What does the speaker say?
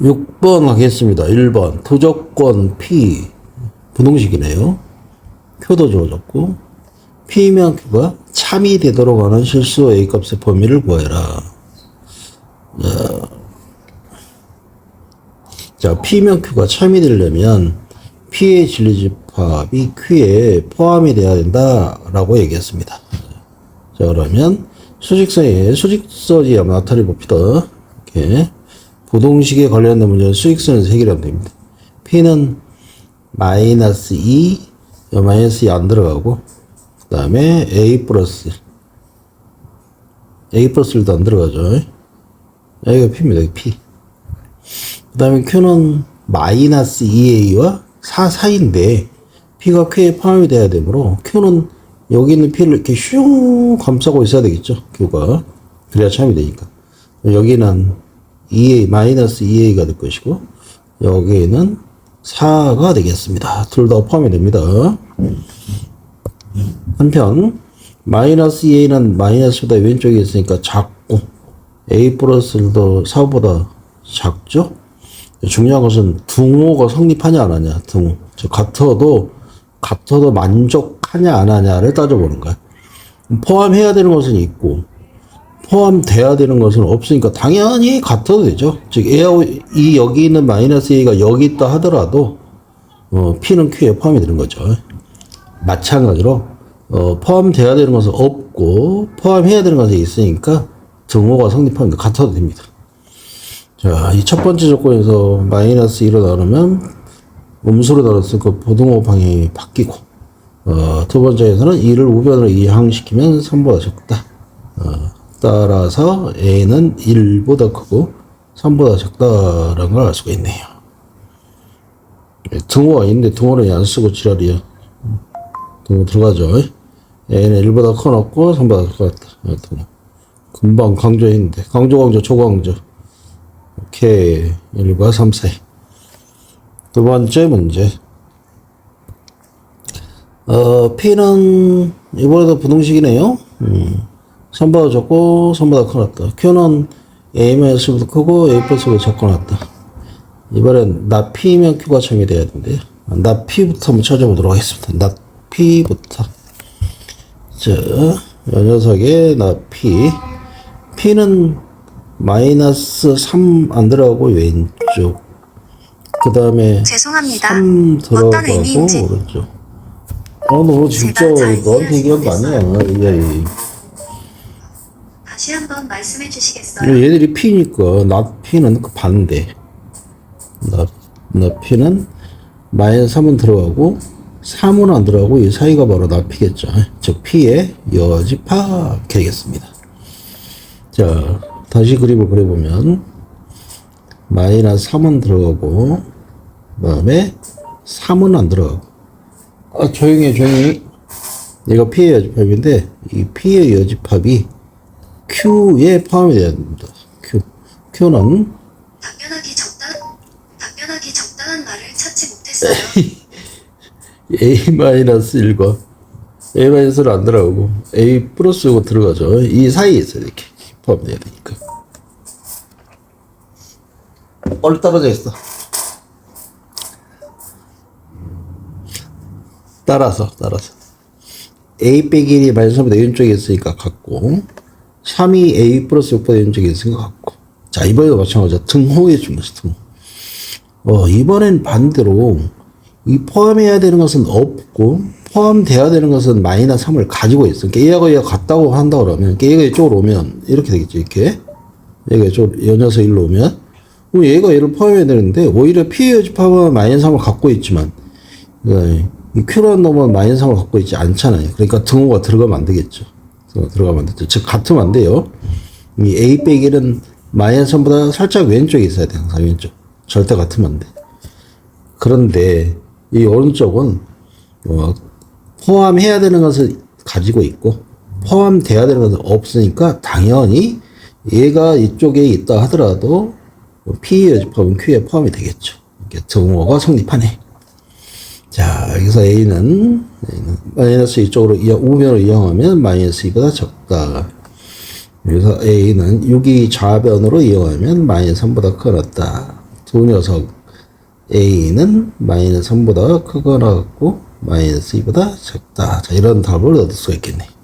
6번 하겠습니다. 1번. 부조건 P. 부동식이네요. 표도 주어졌고, P면 Q가 참이 되도록 하는 실수 A 값의 범위를 구해라. 자, P면 Q가 참이 되려면 P의 진리집합이 Q에 포함이 돼야 된다라고 얘기했습니다. 자, 그러면 수직선에 수직선이 나타내 봅시다. 이렇게 부동식에 관련된 문제는 수직선에서 해결하면 됩니다. P는 마이너스 2, 여 마이너스 2 안 들어가고, 그 다음에 A 플러스, A 플러스 1도 안 들어가죠. 여기가 P입니다. 여기 P. 그 다음에 Q는 마이너스 2A와 4 사이인데 P가 Q에 포함이 돼야 되므로 Q는 여기 있는 P를 이렇게 슝 감싸고 있어야 되겠죠. Q가. 그래야 참이 되니까. 여기는 2A, 마이너스 2A가 될 것이고 여기는 4가 되겠습니다. 둘 다 포함이 됩니다. 한편 마이너스 2A는 마이너스보다 왼쪽에 있으니까 작고 A 플러스도 4보다 작죠? 중요한 것은 등호가 성립하냐 안 하냐 등호 즉 같아도 같아도 만족하냐 안 하냐를 따져보는 거야 포함해야 되는 것은 있고 포함돼야 되는 것은 없으니까 당연히 같아도 되죠. 즉 A, 이 여기 있는 마이너스 A가 여기 있다 하더라도 어, P는 Q에 포함이 되는 거죠. 마찬가지로 어, 포함돼야 되는 것은 없고 포함해야 되는 것이 있으니까 등호가 성립하는 게 같아도 됩니다. 자, 이 첫 번째 조건에서 마이너스 1을 나누면 음수로 나눴으니까 보등호 방향이 바뀌고, 어, 두 번째에서는 2를 우변으로 이항시키면 3보다 적다. 어, 따라서 A는 1보다 크고 3보다 적다라는 걸 알 수가 있네요. 예, 등호가 있는데 등호를 안 쓰고 지랄이야. 등호 들어가죠. A는 1보다 커놓고 3보다 적다. 어, 등호. 금방 강조했는데, 강조, 강조, 초강조. 오케이. 1과 3 사이. 두 번째 문제. 어, P는 이번에도 부동식이네요. 음. 3보다 적고 3보다 커놨다. Q는 A-보다 크고 A 플러스보다 적어놨다. 이번엔 나 P면 Q가 참이 돼야 되는데요. 나 P부터 한번 찾아보도록 하겠습니다. 나 P부터. 자, 이 녀석의 나 P. P는 마이너스 3 안 들어가고 왼쪽. 그 다음에 죄송합니다. 3 어떤 들어가고 의미인지 오른쪽. 어, 너 진짜 너한테 얘기한 거 아니야. 이 다시 한번 말씀해 주시겠어요? 얘들이 P니까 나 P는 그 반대. 나, 나 P는 마이너스 3은 들어가고 3은 안 들어가고 이 사이가 바로 나 P겠죠. 즉 P의 여집합 되겠습니다. 자, 다시 그림을 그려보면 마이너스 3은 들어가고 그 다음에 3은 안 들어가고 아 조용히 해 조용히 얘가 P의 여집합인데 이 P의 여집합이 Q에 포함이 돼야 됩니다. Q. Q는 답변하기 적당 답변하기 적당한 말을 찾지 못했어요. A-1과 A-를 안 들어가고 A 플러스가 들어가죠. 이 사이에 있어요. 이렇게 포함돼야 되니까. 얼 떨어져 있어. 따라서 따라서 A 빼기 1이 마이너스 3보다 왼쪽에 있으니까 같고 3이 A 플러스 6보다 왼쪽에 있으니까 같고. 자 이번에도 마찬가지야 등호의 중요시 등호. 어 이번엔 반대로 이 포함해야 되는 것은 없고 포함돼야 되는 것은 마이너스 3을 가지고 있어. 그러니까 얘하고 얘가 같다고 한다 그러면 그러니까 얘가 이쪽으로 오면 이렇게 되겠죠 이렇게. 얘가 이쪽 요 녀석 일로 오면. 그럼 얘가 얘를 포함해야 되는데 오히려 P의 여집합은 마이너스 3을 갖고 있지만 예, 이 Q라는 놈은 마이너스 3을 갖고 있지 않잖아요. 그러니까 등호가 들어가면 안 되겠죠. 등호가 들어가면 안 되죠. 즉, 같으면 안 돼요. 이 A 빼기 1은 마이너스 3보다 살짝 왼쪽에 있어야 돼. 항상 왼쪽. 절대 같으면 안 돼. 그런데 이 오른쪽은 어, 포함해야 되는 것을 가지고 있고 포함돼야 되는 것은 없으니까 당연히 얘가 이쪽에 있다 하더라도 P의 여집합은 Q에 포함이 되겠죠. 이렇게 등호가 성립하네. 자, 여기서 A는, A는 마이너스 이쪽으로 우변으로 이용하면 마이너스 2보다 적다. 여기서 A는 6이 좌변으로 이용하면 마이너스 3보다 커졌다. 두두 녀석 A는 마이너스 3보다 크거나 같고 마이너스 2보다 작다. 자, 이런 답을 얻을 수가 있겠네.